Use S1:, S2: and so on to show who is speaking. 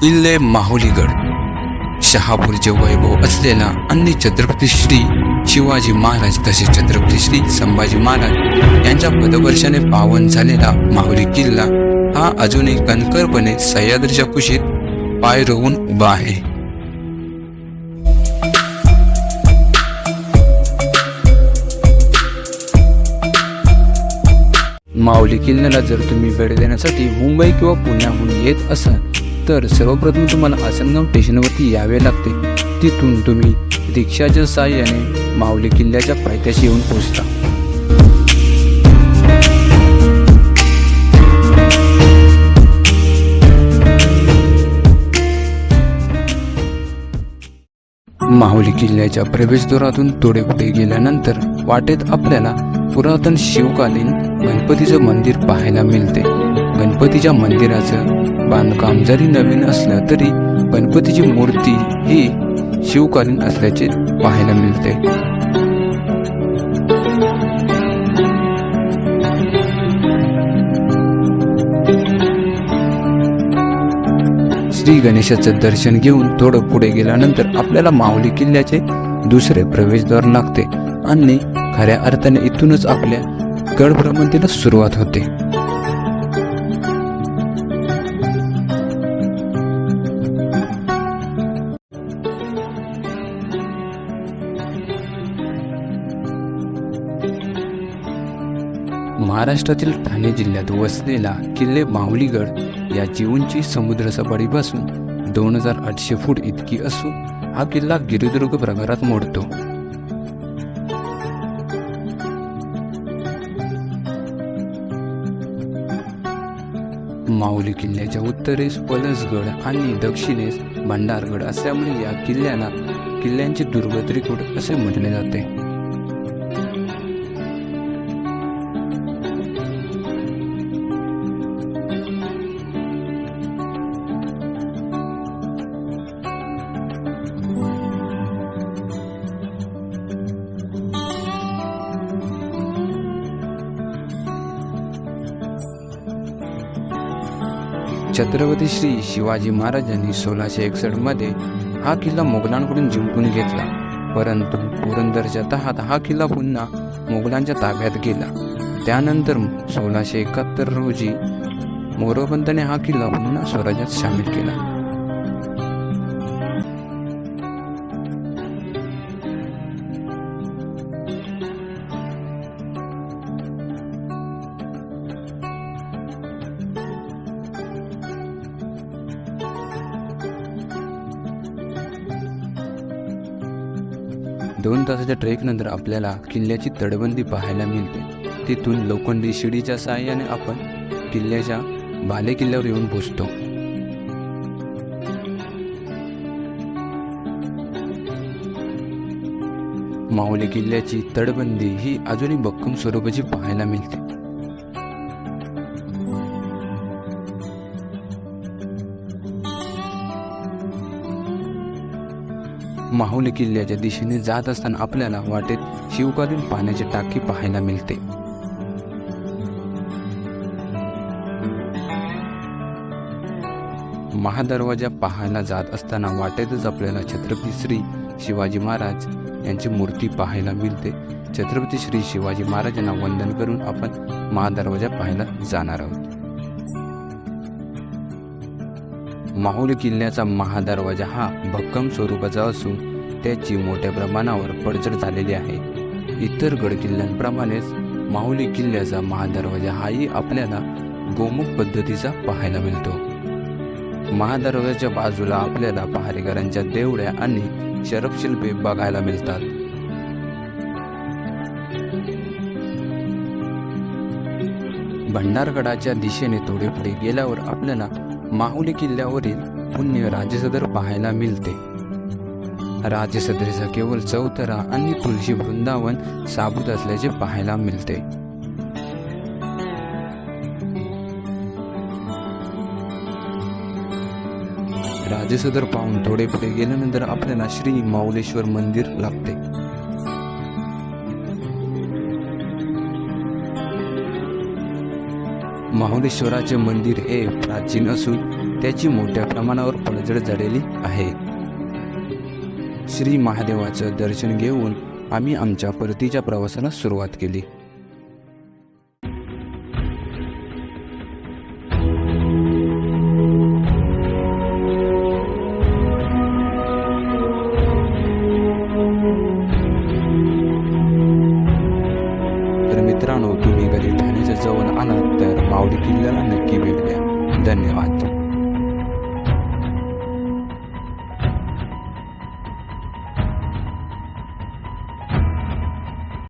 S1: किल्ले माहुलीगड. शहापूरचे वैभव असलेला अन्य छत्रपती श्री शिवाजी महाराज तसेच छत्रपती श्री संभाजी महाराज यांच्या पदवर्षाने पावन झालेला माहुली किल्ला हा अजूनही कणकरपणे सह्याद्रीच्या कुशीत पाय रोवून उभा आहे. माऊली किल्ल्याला जर तुम्ही वेळ देण्यासाठी मुंबई किंवा पुण्याहून येत असाल तर सर्वप्रथम तुम्हाला आसनगाव स्टेशनवरती यावे लागते. तिथून तुम्ही रिक्षाच्या सहाय्याने माऊली किल्ल्याच्या पायथ्याशी येऊन पोहोचता. माहुली किल्ल्याच्या प्रवेशद्वारातून थोडे पुढे गेल्यानंतर वाटेत आपल्याला पुरातन शिवकालीन गणपतीचं मंदिर पाहायला मिळते. गणपतीच्या मंदिराचं बांधकाम जरी नवीन असलं तरी गणपतीची मूर्ती ही शिवकालीन असल्याचे पाहायला मिळते. श्री गणेशाचं दर्शन घेऊन थोडं पुढे गेल्यानंतर आपल्याला माऊली किल्ल्याचे दुसरे प्रवेशद्वार लागते. आणि खऱ्या अर्थाने इथूनच आपल्या गडभ्रमंतीला सुरुवात होते. महाराष्ट्रातील ठाणे जिल्ह्यात वसलेला किल्ले माऊलीगड याची उंची समुद्रसपाटीपासून दोन हजार आठशे फूट इतकी असून हा किल्ला गिरिदुर्ग प्रकारात मोडतो. माऊली किल्ल्याच्या उत्तरेस पलसगड आणि दक्षिणेस भंडारगड असल्यामुळे या किल्ल्याला किल्ल्यांचे दुर्ग त्रिकूट असे म्हटले जाते. छत्रपती श्री शिवाजी महाराजांनी सोळाशे एकसष्टमध्ये हा किल्ला मोगलांकडून जिंकून घेतला. परंतु पुरंदरच्या तहात हा किल्ला पुन्हा मोगलांच्या ताब्यात गेला. त्यानंतर सोळाशे एकाहत्तर रोजी मोरोपंतने हा किल्ला पुन्हा स्वराज्यात सामील केला. दोन तासाच्या ट्रेकनंतर आपल्याला किल्ल्याची तटबंदी पाहायला मिळते. तिथून लोखंडी शिडीच्या सहाय्याने आपण किल्ल्याच्या बाले किल्ल्यावर येऊन पोचतो. माहुली किल्ल्याची तटबंदी ही अजूनही भक्कम स्वरूपाची पाहायला मिळते. माहुली किल्ल्याच्या दिशेने जात असताना आपल्याला वाटेत शिवकालीन पाण्याची टाकी पाहायला मिळते. महादरवाजा पाहायला जात असताना वाटेतच आपल्याला छत्रपती श्री शिवाजी महाराज यांची मूर्ती पाहायला मिळते. छत्रपती श्री शिवाजी महाराजांना वंदन करून आपण महादरवाजा पाहायला जाणार आहोत. माहुली किल्ल्याचा महादरवाजा हा भक्कम स्वरूपाचा असून त्याची मोठ्या प्रमाणावर पडझड झालेली आहे. इतर गड किल्ल्यांप्रमाणेच माहुली किल्ल्याचा महादरवाजा हाही आपल्याला गोमुख पद्धतीचा पाहायला मिळतो. महादरवाजाच्या बाजूला आपल्याला पहारेकरांच्या देवळ्या आणि शरपशिल्पे बघायला मिळतात. भंडारगडाच्या दिशेने थोडे पुढे गेल्यावर आपल्याला माहुली किल्ल्यावरील पुण्य राजसदर पाहायला मिळते. राजसदरीचा केवळ चौतरा आणि तुळशी वृंदावन साबूत असल्याचे पाहायला मिळते. राजसदर पाहून थोडे पुढे गेल्यानंतर आपल्याला श्री माऊलेश्वर मंदिर लागते. माहुलेश्वराचे मंदिर हे प्राचीन असून त्याची मोठ्या प्रमाणावर पडझड झालेली आहे. श्री महादेवाचं दर्शन घेऊन आम्ही आमच्या परतीच्या प्रवासाला सुरुवात केली. किल्ल्याला नक्की भेट द्या. धन्यवाद.